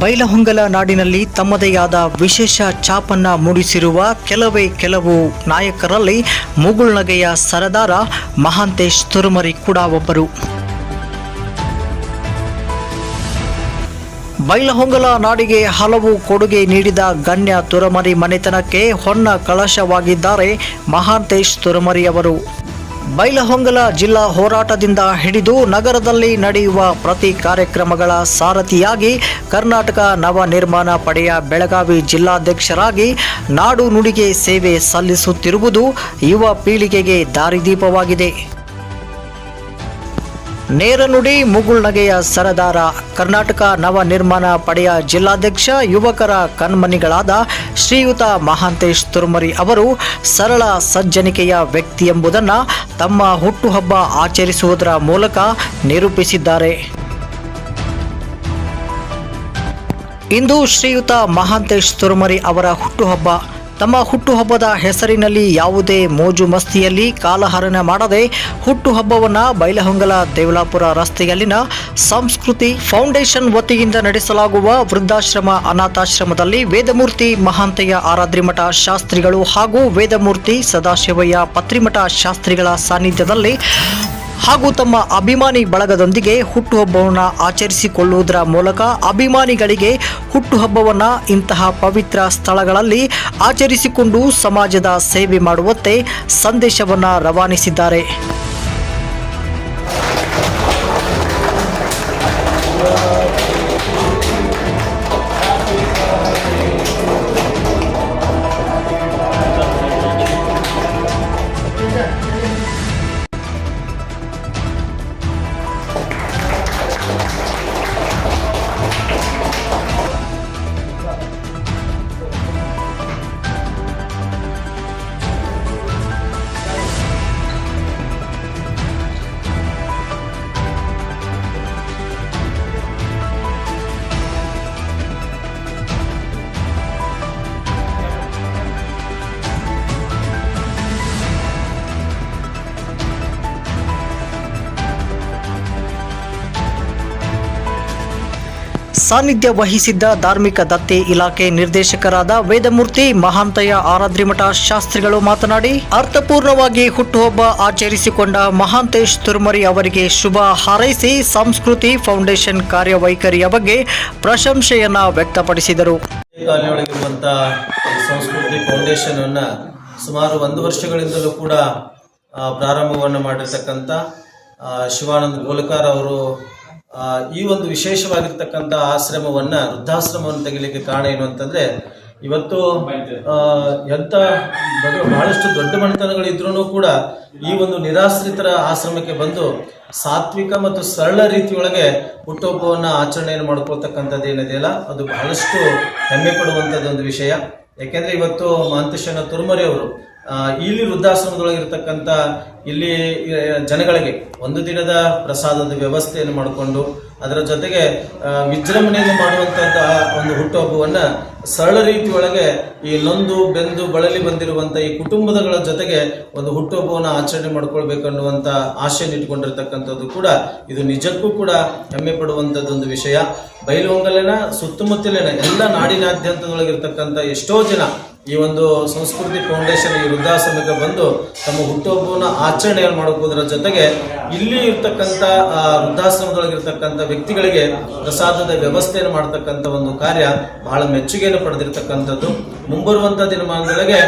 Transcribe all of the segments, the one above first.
ಬೈಲಹೊಂಗಲ ನಾಡಿನಲ್ಲಿ ತಮ್ಮದೇ ಆದ ವಿಶೇಷ ಛಾಪನ್ನ ಮೂಡಿಸಿರುವ ಕೆಲವೇ ಕೆಲವು ನಾಯಕರಲ್ಲಿ ಮುಗುಳ್ನಗೆಯ ಸರದಾರ ಮಹಾಂತೇಶ್ ತುರುಮರಿ ಕೂಡ ಒಬ್ಬರು. ಬೈಲಹೊಂಗಲ ನಾಡಿಗೆ ಹಲವು ಕೊಡುಗೆ ನೀಡಿದ ಗಣ್ಯ ತುರಮರಿ ಮನೆತನಕ್ಕೆ ಹೊನ್ನ ಕಳಶವಾಗಿದ್ದಾರೆ ಮಹಾಂತೇಶ್ ತುರಮರಿ ಅವರು. ಬೈಲಹೊಂಗಲ ಜಿಲ್ಲಾ ಹೋರಾಟದಿಂದ ಹಿಡಿದು ನಗರದಲ್ಲಿ ನಡೆಯುವ ಪ್ರತಿ ಕಾರ್ಯಕ್ರಮಗಳ ಸಾರಥಿಯಾಗಿ ಕರ್ನಾಟಕ ನವ ನಿರ್ಮಾಣ ಪಡೆಯ ಬೆಳಗಾವಿ ಜಿಲ್ಲಾಧ್ಯಕ್ಷರಾಗಿ ನಾಡು ನುಡಿಗೆ ಸೇವೆ ಸಲ್ಲಿಸುತ್ತಿರುವುದು ಯುವ ಪೀಳಿಗೆಗೆ ದಾರಿದೀಪವಾಗಿದೆ. ನೇರನುಡಿ ಮುಗುಳ್ನಗೆಯ ಸರದಾರ ಕರ್ನಾಟಕ ನವ ನಿರ್ಮಾಣ ಪಡೆಯ ಜಿಲ್ಲಾಧ್ಯಕ್ಷ ಯುವಕರ ಕಣ್ಮನಿಗಳಾದ ಶ್ರೀಯುತ ಮಹಾಂತೇಶ್ ತುರ್ಮರಿ ಅವರು ಸರಳ ಸಜ್ಜನಿಕೆಯ ವ್ಯಕ್ತಿ ಎಂಬುದನ್ನು ತಮ್ಮ ಹುಟ್ಟುಹಬ್ಬ ಆಚರಿಸುವುದರ ಮೂಲಕ ನಿರೂಪಿಸಿದ್ದಾರೆ. ಇಂದು ಶ್ರೀಯುತ ಮಹಾಂತೇಶ್ ತುರ್ಮರಿ ಅವರ ಹುಟ್ಟುಹಬ್ಬ. ತಮ್ಮ ಹುಟ್ಟುಹಬ್ಬದ ಹೆಸರಿನಲ್ಲಿ ಯಾವುದೇ ಮೋಜು ಮಸ್ತಿಯಲ್ಲಿ ಕಾಲಹರಣ ಮಾಡದೆ ಹುಟ್ಟುಹಬ್ಬವನ್ನು ಬೈಲಹೊಂಗಲ ದೇವಲಾಪುರ ರಸ್ತೆಯಲ್ಲಿನ ಸಂಸ್ಕೃತಿ ಫೌಂಡೇಶನ್ ವತಿಯಿಂದ ನಡೆಸಲಾಗುವ ವೃದ್ಧಾಶ್ರಮ ಅನಾಥಾಶ್ರಮದಲ್ಲಿ ವೇದಮೂರ್ತಿ ಮಹಾಂತಯ್ಯ ಆರಾದ್ರಿಮಠ ಶಾಸ್ತ್ರಿಗಳು ಹಾಗೂ ವೇದಮೂರ್ತಿ ಸದಾಶಿವಯ್ಯ ಪತ್ರಿಮಠ ಶಾಸ್ತ್ರಿಗಳ ಸಾನ್ನಿಧ್ಯದಲ್ಲಿ ಹಾಗೂ ತಮ್ಮ ಅಭಿಮಾನಿ ಬಳಗದೊಂದಿಗೆ ಹುಟ್ಟುಹಬ್ಬವನ್ನು ಆಚರಿಸಿಕೊಳ್ಳುವುದರ ಮೂಲಕ ಅಭಿಮಾನಿಗಳಿಗೆ ಹುಟ್ಟುಹಬ್ಬವನ್ನು ಇಂತಹ ಪವಿತ್ರ ಸ್ಥಳಗಳಲ್ಲಿ ಆಚರಿಸಿಕೊಂಡು ಸಮಾಜದ ಸೇವೆ ಮಾಡುವಂತೆ ಸಂದೇಶವನ್ನು ರವಾನಿಸಿದ್ದಾರೆ. ಸಾನ್ನಿಧ್ಯ ವಹಿಸಿದ್ದ ಧಾರ್ಮಿಕ ದತ್ತಿ ಇಲಾಖೆ ನಿರ್ದೇಶಕರಾದ ವೇದಮೂರ್ತಿ ಮಹಾಂತಯ್ಯ ಆರಾದ್ರಿಮಠ ಶಾಸ್ತ್ರಿಗಳು ಮಾತನಾಡಿ, ಅರ್ಥಪೂರ್ಣವಾಗಿ ಹುಟ್ಟುಹಬ್ಬ ಆಚರಿಸಿಕೊಂಡ ಮಹಾಂತೇಶ್ ತುರ್ಮರಿ ಅವರಿಗೆ ಶುಭ ಹಾರೈಸಿ ಸಂಸ್ಕೃತಿ ಫೌಂಡೇಶನ್ ಕಾರ್ಯವೈಖರಿಯ ಬಗ್ಗೆ ಪ್ರಶಂಸೆಯನ್ನ ವ್ಯಕ್ತಪಡಿಸಿದರು. ಸಂಸ್ಕೃತಿ ಫೌಂಡೇಶನ್ ಫೌಂಡೇಶನನ್ನು ಸುಮಾರು ಒಂದು ವರ್ಷಗಳಿಂದಲೂ ಕೂಡ ಪ್ರಾರಂಭವನ್ನು ಮಾಡಿರ್ತಕ್ಕಂಥ ಶಿವಾನಂದ ಗೋಲಕರ್ ಅವರು ಈ ಒಂದು ವಿಶೇಷವಾಗಿರ್ತಕ್ಕಂಥ ಆಶ್ರಮವನ್ನ ವೃದ್ಧಾಶ್ರಮವನ್ನು ತೆಗಿಲಿಕ್ಕೆ ಕಾರಣ ಏನು ಅಂತಂದ್ರೆ, ಇವತ್ತು ಎಂತ ಬಹಳಷ್ಟು ದೊಡ್ಡ ಮನೆತನಗಳಿದ್ರೂ ಕೂಡ ಈ ಒಂದು ನಿರಾಶ್ರಿತರ ಆಶ್ರಮಕ್ಕೆ ಬಂದು ಸಾತ್ವಿಕ ಮತ್ತು ಸರಳ ರೀತಿಯೊಳಗೆ ಹುಟ್ಟುಹಬ್ಬವನ್ನು ಆಚರಣೆಯನ್ನು ಮಾಡ್ಕೊಳ್ತಕ್ಕಂಥದ್ದು ಏನಿದೆಯಲ್ಲ ಅದು ಬಹಳಷ್ಟು ಹೆಮ್ಮೆ ಪಡುವಂಥದ್ದು ಒಂದು ವಿಷಯ. ಯಾಕೆಂದ್ರೆ ಇವತ್ತು ಮಹಂತೇಶನ ತುರ್ಮರಿ ಅವರು ಇಲ್ಲಿ ವೃದ್ಧಾಶ್ರಮದೊಳಗಿರ್ತಕ್ಕಂಥ ಇಲ್ಲಿ ಜನಗಳಿಗೆ ಒಂದು ದಿನದ ಪ್ರಸಾದದ ವ್ಯವಸ್ಥೆಯನ್ನು ಮಾಡಿಕೊಂಡು ಅದರ ಜೊತೆಗೆ ವಿಜೃಂಭಣೆಯನ್ನು ಮಾಡುವಂತಹ ಒಂದು ಹುಟ್ಟುಹಬ್ಬವನ್ನು ಸರಳ ರೀತಿಯೊಳಗೆ ಈ ನೊಂದು, ಬೆಂದು, ಬಳಲಿ ಬಂದಿರುವಂಥ ಈ ಕುಟುಂಬದಗಳ ಜೊತೆಗೆ ಒಂದು ಹುಟ್ಟುಹಬ್ಬವನ್ನು ಆಚರಣೆ ಮಾಡ್ಕೊಳ್ಬೇಕು ಅನ್ನುವಂಥ ಆಶೆಯನ್ನು ಇಟ್ಕೊಂಡಿರ್ತಕ್ಕಂಥದ್ದು ಕೂಡ ಇದು ನಿಜಕ್ಕೂ ಕೂಡ ಹೆಮ್ಮೆ ಪಡುವಂಥದ್ದೊಂದು ವಿಷಯ. ಬೈಲಹೊಂಗಲಿನ ಸುತ್ತಮುತ್ತಲಿನ ಎಲ್ಲ ನಾಡಿನಾದ್ಯಂತದೊಳಗಿರ್ತಕ್ಕಂಥ ಎಷ್ಟೋ ಜನ ಈ ಒಂದು ಸಂಸ್ಕೃತಿ ಫೌಂಡೇಶನ್ ಈ ವೃದ್ಧಾಶ್ರಮಕ್ಕೆ ಬಂದು ತಮ್ಮ ಹುಟ್ಟುಹಬ್ಬವನ್ನು ಆಚರಣೆಯನ್ನು ಮಾಡೋದ್ರ ಜೊತೆಗೆ ಇಲ್ಲಿ ಇರ್ತಕ್ಕಂಥ ವೃದ್ಧಾಶ್ರಮದೊಳಗಿರ್ತಕ್ಕಂಥ ವ್ಯಕ್ತಿಗಳಿಗೆ ಪ್ರಸಾದದ ವ್ಯವಸ್ಥೆಯನ್ನು ಮಾಡ್ತಕ್ಕಂಥ ಒಂದು ಕಾರ್ಯ ಬಹಳ ಮೆಚ್ಚುಗೆಯನ್ನು ಪಡೆದಿರ್ತಕ್ಕಂಥದ್ದು. ಮುಂಬರುವಂಥ ದಿನಮಾನದೊಳಗೆ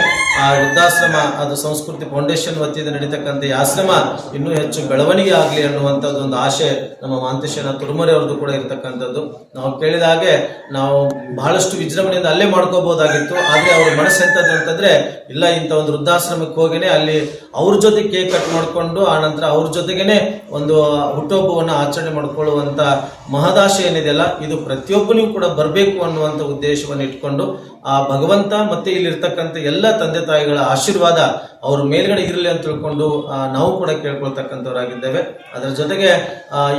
ಆ ವೃದ್ಧಾಶ್ರಮ, ಅದು ಸಂಸ್ಕೃತಿ ಫೌಂಡೇಶನ್ ವತಿಯಿಂದ ನಡೀತಕ್ಕಂಥ ಈ ಆಶ್ರಮ ಇನ್ನೂ ಹೆಚ್ಚು ಬೆಳವಣಿಗೆ ಆಗಲಿ ಅನ್ನುವಂಥದ್ದು ಒಂದು ಆಶೆ ನಮ್ಮ ಮಾಂತೇಶನ ತುರುಮರಿ ಅವ್ರದ್ದು ಕೂಡ ಇರತಕ್ಕಂಥದ್ದು. ನಾವು ಕೇಳಿದ ಹಾಗೆ ನಾವು ಬಹಳಷ್ಟು ವಿಜೃಂಭಣೆಯಿಂದ ಅಲ್ಲೇ ಮಾಡ್ಕೋಬಹುದಾಗಿತ್ತು, ಆದರೆ ಅವ್ರ ಮನಸ್ಸು ಎಂತದ್ದು ಅಂತಂದ್ರೆ, ಇಲ್ಲ, ಇಂಥ ಒಂದು ವೃದ್ಧಾಶ್ರಮಕ್ಕೆ ಹೋಗಿನೆ ಅಲ್ಲಿ ಅವ್ರ ಜೊತೆ ಕೇಕ್ ಕಟ್ ಮಾಡಿಕೊಂಡು, ಆ ನಂತರ ಅವ್ರ ಜೊತೆಗೇನೆ ಒಂದು ಹುಟ್ಟುಹಬ್ಬವನ್ನು ಆಚರಣೆ ಮಾಡ್ಕೊಳ್ಳುವಂತ ಮಹದಾಶೆ ಏನಿದೆಯಲ್ಲ ಇದು ಪ್ರತಿಯೊಬ್ಬನಿಗೂ ಕೂಡ ಬರಬೇಕು ಅನ್ನುವಂಥ ಉದ್ದೇಶವನ್ನು ಇಟ್ಕೊಂಡು, ಆ ಭಗವಂತ ಮತ್ತೆ ಇಲ್ಲಿರ್ತಕ್ಕಂಥ ಎಲ್ಲ ತಂದೆ ತಾಯಿಗಳ ಆಶೀರ್ವಾದ ಅವ್ರ ಮೇಲ್ಗಡೆ ಇರಲಿ ಅಂತ ತಿಳ್ಕೊಂಡು ನಾವು ಕೂಡ ಕೇಳ್ಕೊಳ್ತಕ್ಕಂಥವರಾಗಿದ್ದೇವೆ. ಅದರ ಜೊತೆಗೆ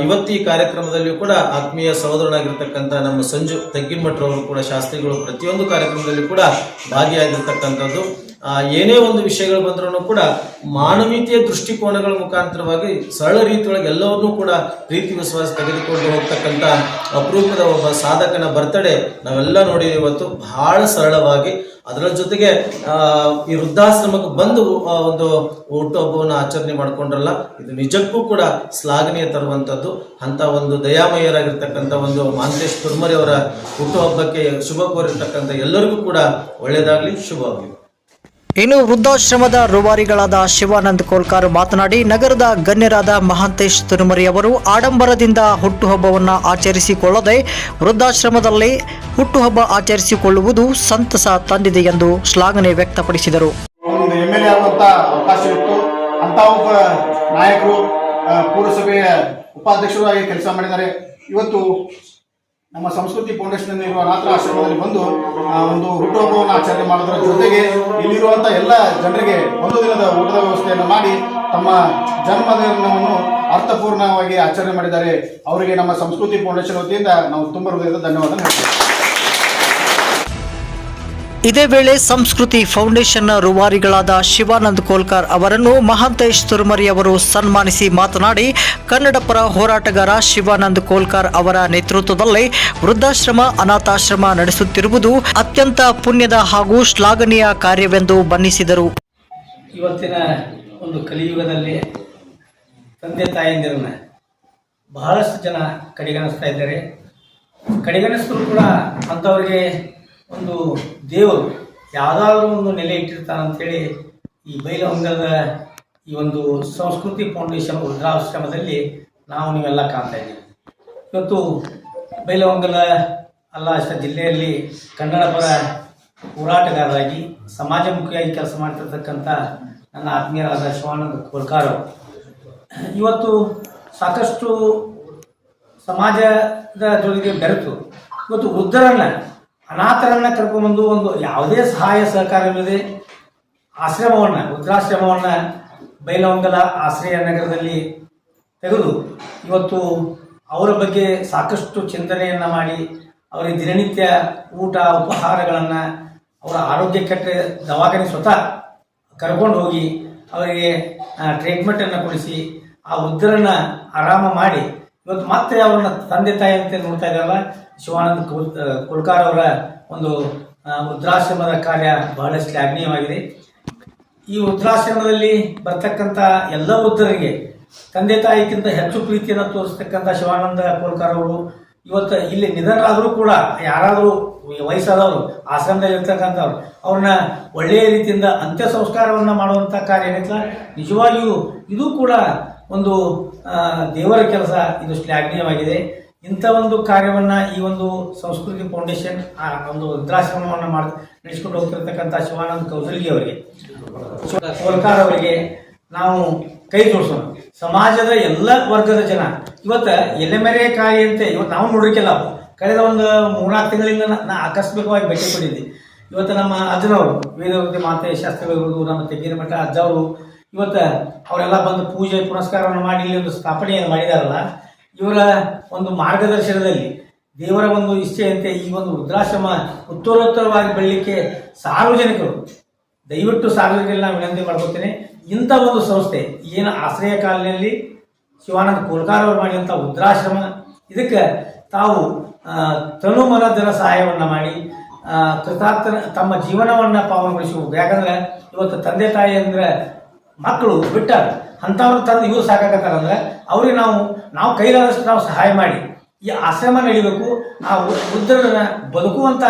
ಇವತ್ತು ಈ ಕಾರ್ಯಕ್ರಮದಲ್ಲಿಯೂ ಕೂಡ ಆತ್ಮೀಯ ಸಹೋದರನಾಗಿರ್ತಕ್ಕಂಥ ನಮ್ಮ ಸಂಜು ತೆಗ್ಗಿನಮಠರವರು ಕೂಡ, ಶಾಸ್ತ್ರಿಗಳು ಪ್ರತಿಯೊಂದು ಕಾರ್ಯಕ್ರಮದಲ್ಲಿ ಕೂಡ ಭಾಗಿಯಾಗಿರ್ತಕ್ಕಂಥದ್ದು. ಏನೇ ಒಂದು ವಿಷಯಗಳು ಬಂದ್ರೂ ಕೂಡ ಮಾನವೀಯತೆಯ ದೃಷ್ಟಿಕೋನಗಳ ಮುಖಾಂತರವಾಗಿ ಸರಳ ರೀತಿಯೊಳಗೆ ಎಲ್ಲವನ್ನೂ ಕೂಡ ಪ್ರೀತಿ ವಿಶ್ವಾಸ ತೆಗೆದುಕೊಂಡು ಹೋಗ್ತಕ್ಕಂಥ ಅಪರೂಪದ ಒಬ್ಬ ಸಾಧಕನ ಬರ್ತಡೆ ನಾವೆಲ್ಲ ನೋಡಿದ್ದೀವಿ ಇವತ್ತು. ಬಹಳ ಸರಳವಾಗಿ ಅದರ ಜೊತೆಗೆ ಈ ವೃದ್ಧಾಶ್ರಮಕ್ಕೆ ಬಂದು ಒಂದು ಹುಟ್ಟುಹಬ್ಬವನ್ನು ಆಚರಣೆ ಮಾಡ್ಕೊಂಡ್ರಲ್ಲ, ಇದು ನಿಜಕ್ಕೂ ಕೂಡ ಶ್ಲಾಘನೀಯ ತರುವಂಥದ್ದು. ಅಂತ ಒಂದು ದಯಾಮಯರಾಗಿರ್ತಕ್ಕಂಥ ಒಂದು ಮಾಂತೇಶ್ ಕುರ್ಮರಿ ಅವರ ಹುಟ್ಟುಹಬ್ಬಕ್ಕೆ ಶುಭ ಕೋರಿರ್ತಕ್ಕಂಥ ಎಲ್ಲರಿಗೂ ಕೂಡ ಒಳ್ಳೆಯದಾಗಲಿ, ಶುಭವಾಗಲಿ. ಇನ್ನು ವೃದ್ಧಾಶ್ರಮದ ರೂವಾರಿಗಳಾದ ಶಿವಾನಂದ್ ಕೋಲ್ಕಾರ್ ಮಾತನಾಡಿ, ನಗರದ ಗಣ್ಯರಾದ ಮಹಾಂತೇಶ್ ತುರುಮರಿ ಅವರು ಆಡಂಬರದಿಂದ ಹುಟ್ಟುಹಬ್ಬವನ್ನು ಆಚರಿಸಿಕೊಳ್ಳದೆ ವೃದ್ಧಾಶ್ರಮದಲ್ಲಿ ಹುಟ್ಟುಹಬ್ಬ ಆಚರಿಸಿಕೊಳ್ಳುವುದು ಸಂತಸ ತಂದಿದೆ ಎಂದು ಶ್ಲಾಘನೆ ವ್ಯಕ್ತಪಡಿಸಿದರು. ಒಂದು ಎಲ್ ಎ ಆಗುವಂತ ಅಂತ ಒಬ್ಬ ನಾಯಕರು ಪುರಸಭೆಯ ಉಪಾಧ್ಯಕ್ಷರಾಗಿ ಕೆಲಸ ಮಾಡಿದ್ದಾರೆ. ಇವತ್ತು ನಮ್ಮ ಸಂಸ್ಕೃತಿ ಫೌಂಡೇಶನ್ ಇರುವ ಅನಾಥ ಆಶ್ರಮದಲ್ಲಿ ಬಂದು ಒಂದು ಹುಟ್ಟುಹಬ್ಬವನ್ನು ಆಚರಣೆ ಮಾಡೋದ್ರ ಜೊತೆಗೆ ಇಲ್ಲಿರುವಂತಹ ಎಲ್ಲ ಜನರಿಗೆ ಒಂದು ದಿನದ ಊಟದ ವ್ಯವಸ್ಥೆಯನ್ನು ಮಾಡಿ, ತಮ್ಮ ಜನ್ಮದಿನವನ್ನು ಅರ್ಥಪೂರ್ಣವಾಗಿ ಆಚರಣೆ ಮಾಡಿದ್ದಾರೆ. ಅವರಿಗೆ ನಮ್ಮ ಸಂಸ್ಕೃತಿ ಫೌಂಡೇಶನ್ ವತಿಯಿಂದ ನಾವು ತುಂಬ ಹೃದಯದ ಧನ್ಯವಾದ ಹೇಳ್ತೇವೆ. ಇದೇ ವೇಳೆ ಸಂಸ್ಕೃತಿ ಫೌಂಡೇಶನ್ನ ರೂವಾರಿಗಳಾದ ಶಿವಾನಂದ್ ಕೋಲ್ಕರ್ ಅವರನ್ನು ಮಹಾಂತೇಶ್ ತುರುಮರಿ ಅವರು ಸನ್ಮಾನಿಸಿ ಮಾತನಾಡಿ ಕನ್ನಡ ಪರ ಹೋರಾಟಗಾರ ಶಿವಾನಂದ್ ಕೋಲ್ಕರ್ ಅವರ ನೇತೃತ್ವದಲ್ಲಿ ವೃದ್ಧಾಶ್ರಮ, ಅನಾಥಾಶ್ರಮ ನಡೆಸುತ್ತಿರುವುದು ಅತ್ಯಂತ ಪುಣ್ಯದ ಹಾಗೂ ಶ್ಲಾಘನೀಯ ಕಾರ್ಯವೆಂದು ಬಣ್ಣಿಸಿದರು. ಇವತ್ತಿನ ಒಂದು ಕಲಿಯುಗದಲ್ಲಿ ತಂದೆ ಬಹಳಷ್ಟು ಜನ ಕಡೆಗಣಿಸ್ತಾ ಇದ್ದಾರೆ. ಕೂಡ ಅಂಥವ್ರಿಗೆ ಒಂದು ದೇವರು ಯಾವುದಾದ್ರೂ ಒಂದು ನೆಲೆ ಇಟ್ಟಿರ್ತಾನಂತೇಳಿ ಈ ಬೈಲಹೊಂಗದ ಈ ಒಂದು ಸಂಸ್ಕೃತಿ ಫೌಂಡೇಶನ್ ವೃದ್ಧಾಶ್ರಮದಲ್ಲಿ ನಾವು ನೀವೆಲ್ಲ ಕಾಣ್ತಾ ಇದ್ದೀವಿ. ಇವತ್ತು ಬೈಲಹೊಂಗಲ ಅಲ್ಲ ಅಷ್ಟೇ ಜಿಲ್ಲೆಯಲ್ಲಿ ಕನ್ನಡ ಪರ ಹೋರಾಟಗಾರರಾಗಿ ಸಮಾಜಮುಖಿಯಾಗಿ ಕೆಲಸ ಮಾಡ್ತಿರ್ತಕ್ಕಂಥ ನನ್ನ ಆತ್ಮೀಯರಾದ ಶಿವಾನಂದ ಕೋಲ್ಕಾರ್ ಇವತ್ತು ಸಾಕಷ್ಟು ಸಮಾಜದ ಜೊತೆಗೆ ಬೆರೆತು. ಇವತ್ತು ವೃದ್ಧರನ್ನ ಅನಾಥರನ್ನ ಕರ್ಕೊಂಡ್ಬಂದು ಒಂದು ಯಾವುದೇ ಸಹಾಯ ಸಹಕಾರವಿಲ್ಲದೆ ಆಶ್ರಮವನ್ನು, ವೃದ್ಧಾಶ್ರಮವನ್ನು ಬೈಲಹೊಂಗಲ ಆಶ್ರಯ ನಗರದಲ್ಲಿ ತೆಗೆದು ಇವತ್ತು ಅವರ ಬಗ್ಗೆ ಸಾಕಷ್ಟು ಚಿಂತನೆಯನ್ನು ಮಾಡಿ ಅವರಿಗೆ ದಿನನಿತ್ಯ ಊಟ, ಉಪಹಾರಗಳನ್ನು ಅವರ ಆರೋಗ್ಯ ಕೆಟ್ಟ ದವಾಖಾನೆ ಸ್ವತಃ ಕರ್ಕೊಂಡು ಹೋಗಿ ಅವರಿಗೆ ಟ್ರೀಟ್ಮೆಂಟನ್ನು ಕೊಡಿಸಿ ಆ ವೃದ್ಧರನ್ನು ಆರಾಮ ಮಾಡಿ ಇವತ್ತು ಮತ್ತೆ ಅವ್ರನ್ನ ತಂದೆ ತಾಯಿ ಅಂತ ನೋಡ್ತಾ ಇದ್ದಾರಲ್ಲ, ಶಿವಾನಂದ ಕುಲ್ಕಾರ ಅವರ ಒಂದು ವೃದ್ಧಾಶ್ರಮದ ಕಾರ್ಯ ಬಹಳ ಶ್ಲಾಘನೀಯವಾಗಿದೆ ಈ ವೃದ್ಧಾಶ್ರಮದಲ್ಲಿ ಬರ್ತಕ್ಕಂಥ ಎಲ್ಲ ವೃದ್ಧರಿಗೆ, ತಂದೆ ತಾಯಿಗಿಂತ ಹೆಚ್ಚು ಪ್ರೀತಿಯನ್ನು ತೋರಿಸ್ತಕ್ಕಂಥ ಶಿವಾನಂದ ಕೋಲ್ಕರ್ ಅವರು, ಇವತ್ತು ಇಲ್ಲಿ ನಿಧನರಾದರೂ ಕೂಡ, ಯಾರಾದರೂ ವಯಸ್ಸಾದವರು, ಆಶ್ರಮದಲ್ಲಿ ಇರ್ತಕ್ಕಂಥವ್ರು, ಅವ್ರನ್ನ ಒಳ್ಳೆಯ ರೀತಿಯಿಂದ ಅಂತ್ಯ ಸಂಸ್ಕಾರವನ್ನು ಮಾಡುವಂಥ ಕಾರ್ಯ ನಿಜವಾಗಿಯೂ ಇದು ಕೂಡ ಒಂದು ದೇವರ ಕೆಲಸ ಇದು ಶ್ಲಾಘನೀಯವಾಗಿದೆ. ಇಂಥ ಒಂದು ಕಾರ್ಯವನ್ನು ಈ ಒಂದು ಸಂಸ್ಕೃತಿ ಫೌಂಡೇಶನ್, ಆ, ಒಂದು ವೃದ್ಧಾಶ್ರಮವನ್ನು ಮಾಡಿ, ನಡೆಸಿಕೊಂಡು ಹೋಗ್ತಿರ್ತಕ್ಕಂಥ ಶಿವಾನಂದ ಕೌಸಲ್ಗಿ ಅವರಿಗೆ. ಸರ್ಕಾರ ಅವರಿಗೆ ನಾವು ಕೈ ಜೋಡಿಸೋಣ. ಸಮಾಜದ ಎಲ್ಲ ವರ್ಗದ ಜನ, ಇವತ್ತು ಎಲೆಮೆರೆ ಕಾಯಿ ಅಂತ ಇವತ್ತು ನಾವು ನೋಡಿರ್ಕಿಲ್ಲ ಕಳೆದ ಒಂದು ಮೂರ್ನಾಲ್ಕು ತಿಂಗಳಿಂದ ನಾ- ಆಕಸ್ಮಿಕವಾಗಿ ಭೇಟಿ ಕೊಟ್ಟಿದ್ದೆ. ಇವತ್ತು ನಮ್ಮ ಅಜ್ಜನವರು ವೇದವೃತ್ತಿ ಮಾತೆ, ಶಾಸ್ತ್ರಗಳು ನಮ್ಮ ತೆಗ್ಗಿನ ಮಠ ಅಜ್ಜವರು ಇವತ್ತು ಅವರೆಲ್ಲ ಬಂದು ಪೂಜೆ ಪುನಸ್ಕಾರವನ್ನು ಮಾಡಿ ಇಲ್ಲಿ ಒಂದು ಸ್ಥಾಪನೆಯನ್ನು ಮಾಡಿದಾರಲ್ಲ ಇವರ ಒಂದು ಮಾರ್ಗದರ್ಶನದಲ್ಲಿ ದೇವರ ಒಂದು ಇಚ್ಛೆಯಂತೆ ಈ ಒಂದು ವೃದ್ಧಾಶ್ರಮ ಉತ್ತರೋತ್ತರವಾಗಿ ಬೆಳಲಿಕ್ಕೆ ಸಾರ್ವಜನಿಕರು ದಯವಿಟ್ಟು ಸಾರ್ವಜನಿಕರಲ್ಲಿ ನಾನು ವಿನಂತಿ ಮಾಡ್ಕೊತೀನಿ ಇಂಥ ಒಂದು ಸಂಸ್ಥೆ ಏನು ಆಶ್ರಯ ಕಾಲದಲ್ಲಿ ಶಿವಾನಂದ ಕೋಲ್ಕಾರ್ ಅವರು ಮಾಡಿದಂಥ ವೃದ್ಧಾಶ್ರಮ ಇದಕ್ಕೆ ತಾವು ಆ, ಜನ ಸಹಾಯವನ್ನು ಮಾಡಿ ಆ, ಕೃತಾರ್ಥ ತಮ್ಮ ಜೀವನವನ್ನು ಪಾವನಗೊಳಿಸಬಹುದು ಯಾಕಂದ್ರೆ ಇವತ್ತು ತಂದೆ ತಾಯಿ ಅಂದ್ರೆ ಮಕ್ಕಳು ಬಿಟ್ಟಾರ ಅಂಥವ್ರು ತಂದು ಇವ್ರು ಸಾಕಾಕತ್ತಾರಂದ್ರೆ ಅವ್ರಿಗೆ ನಾವು ನಾವು ಕೈಲಾದಷ್ಟು ನಾವು ಸಹಾಯ ಮಾಡಿ. ಈ ಆಶ್ರಮ ನಡಿಬೇಕು ಆ ವೃದ್ಧರನ್ನ ಬದುಕುವಂಥ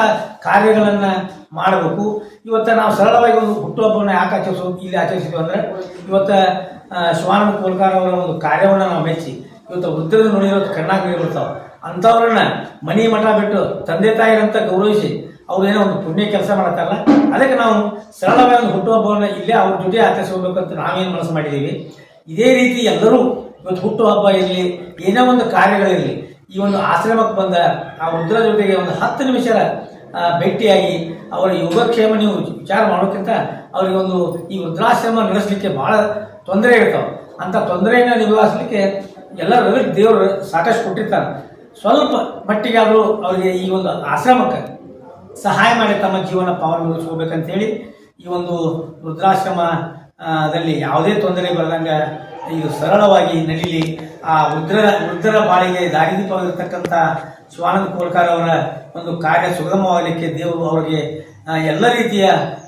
ಕಾರ್ಯಗಳನ್ನು ಮಾಡಬೇಕು. ಇವತ್ತು ನಾವು ಸರಳವಾಗಿ ಒಂದು ಹುಟ್ಟುಹಬ್ಬವನ್ನು ಯಾಕೆ ಆಚರಿಸೋ, ಇಲ್ಲಿ ಆಚರಿಸಿದ್ವಿ ಅಂದ್ರೆ, ಇವತ್ತು ಶಿವಾನಂದ ಕೋಲ್ಕಾರ ಅವರ ಒಂದು ಕಾರ್ಯವನ್ನು ನಾವು ಮೆಚ್ಚಿ, ಇವತ್ತು ವೃದ್ಧರು ನೋಡಿರೋದು ಕಣ್ಣಾಗಿ ಬರ್ತಾವೆ. ಅಂಥವ್ರನ್ನ ಮನಿ ಮಠ ಬಿಟ್ಟು ತಂದೆ ತಾಯಿರಂತ ಗೌರವಿಸಿ ಅವ್ರು ಏನೋ ಒಂದು ಪುಣ್ಯ ಕೆಲಸ ಮಾಡತ್ತಲ್ಲ ಅದಕ್ಕೆ ನಾವು ಸರಳವಾಗಿ ಒಂದು ಹುಟ್ಟುಹಬ್ಬವನ್ನು ಇಲ್ಲೇ ಅವ್ರ ಜೊತೆ ಆಚರಿಸಬೇಕು ಅಂತ ನಾವೇನು ಮನಸ್ಸು ಮಾಡಿದ್ದೀವಿ ಇದೇ ರೀತಿ ಎಲ್ಲರೂ ಇವತ್ತು ಹುಟ್ಟುಹಬ್ಬ ಇರಲಿ, ಏನೋ ಒಂದು ಕಾರ್ಯಗಳಿರಲಿ ಈ ಒಂದು ಆಶ್ರಮಕ್ಕೆ ಬಂದ ಆ ವೃದ್ಧರ ಜೊತೆಗೆ ಒಂದು ಹತ್ತು ನಿಮಿಷ ಭೇಟಿಯಾಗಿ ಅವರ ಯೋಗಕ್ಷೇಮ ನೀವು ವಿಚಾರ ಮಾಡೋಕ್ಕಿಂತ ಅವರಿಗೆ ಒಂದು ಈ ವೃದ್ಧಾಶ್ರಮ ನಡೆಸಲಿಕ್ಕೆ ಬಹಳ ತೊಂದರೆ ಇರ್ತಾವೆ. ಅಂಥ ತೊಂದರೆಯನ್ನು ನಿಭಾಯಿಸಲಿಕ್ಕೆ ಎಲ್ಲರೂ ದೇವರು ಸಾಕಷ್ಟು ಕೊಟ್ಟಿರ್ತಾರೆ ಸ್ವಲ್ಪ ಮಟ್ಟಿಗಾದರೂ ಅವರಿಗೆ ಈ ಒಂದು ಆಶ್ರಮಕ್ಕೆ ಸಹಾಯ ಮಾಡಿ ತಮ್ಮ ಜೀವನ ಪಾವನಗೊಳಿಸ್ಕೋಬೇಕಂತೇಳಿ ಈ ಒಂದು ವೃದ್ಧಾಶ್ರಮದಲ್ಲಿ ಯಾವುದೇ ತೊಂದರೆ ಬರದಂಗ ಇದು ಸರಳವಾಗಿ ನಡೀಲಿ. ಆ ವೃದ್ಧರ ವೃದ್ಧರ ಬಾಳಿಗೆ ದಾರಿದೀಪವಾಗಿರ್ತಕ್ಕಂಥ ಶಿವಾನಂದ ಕೋಲ್ಕರ್ ಅವರ ಒಂದು ಕಾರ್ಯ ಸುಗಮವಾಗಲಿಕ್ಕೆ ದೇವರು ಅವರಿಗೆ ಎಲ್ಲ ರೀತಿಯ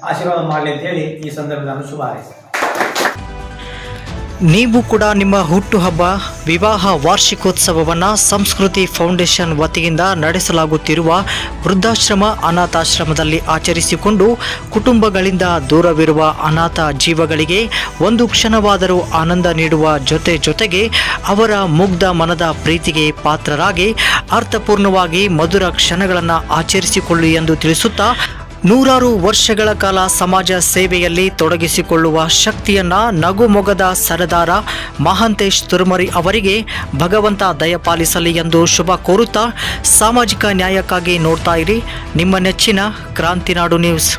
ಆಶೀರ್ವಾದ ಮಾಡಲಿ ಅಂತ ಹೇಳಿ ಈ ಸಂದರ್ಭದಲ್ಲಿ ಶುಭ ಹಾರೈಸ್ತೇನೆ. ನೀವು ಕೂಡ ನಿಮ್ಮ ಹುಟ್ಟುಹಬ್ಬ, ವಿವಾಹ ವಾರ್ಷಿಕೋತ್ಸವವನ್ನು ಸಂಸ್ಕೃತಿ ಫೌಂಡೇಶನ್ ವತಿಯಿಂದ ನಡೆಸಲಾಗುತ್ತಿರುವ ವೃದ್ಧಾಶ್ರಮ ಅನಾಥಾಶ್ರಮದಲ್ಲಿ ಆಚರಿಸಿಕೊಂಡು ಕುಟುಂಬಗಳಿಂದ ದೂರವಿರುವ ಅನಾಥ ಜೀವಗಳಿಗೆ ಒಂದು ಕ್ಷಣವಾದರೂ ಆನಂದ ನೀಡುವ ಜೊತೆ ಜೊತೆಗೆ ಅವರ ಮುಗ್ಧ ಮನದ ಪ್ರೀತಿಗೆ ಪಾತ್ರರಾಗಿ ಅರ್ಥಪೂರ್ಣವಾಗಿ ಮಧುರ ಕ್ಷಣಗಳನ್ನು ಆಚರಿಸಿಕೊಳ್ಳಿ ಎಂದು ತಿಳಿಸುತ್ತಾ ನೂರಾರು ವರ್ಷಗಳ ಕಾಲ ಸಮಾಜ ಸೇವೆಯಲ್ಲಿ ತೊಡಗಿಸಿಕೊಳ್ಳುವ ಶಕ್ತಿಯನ್ನ ನಗುಮೊಗದ ಸರದಾರ ಮಹಾಂತೇಶ್ ತುರುಮರಿ ಅವರಿಗೆ ಭಗವಂತ ದಯಪಾಲಿಸಲಿ ಎಂದು ಶುಭ ಕೋರುತ್ತಾ ಸಾಮಾಜಿಕ ನ್ಯಾಯಕ್ಕಾಗಿ ನೋಡ್ತಾ ಇರಿ. ನಿಮ್ಮ ನೆಚ್ಚಿನ ಕ್ರಾಂತಿನಾಡು ನ್ಯೂಸ್.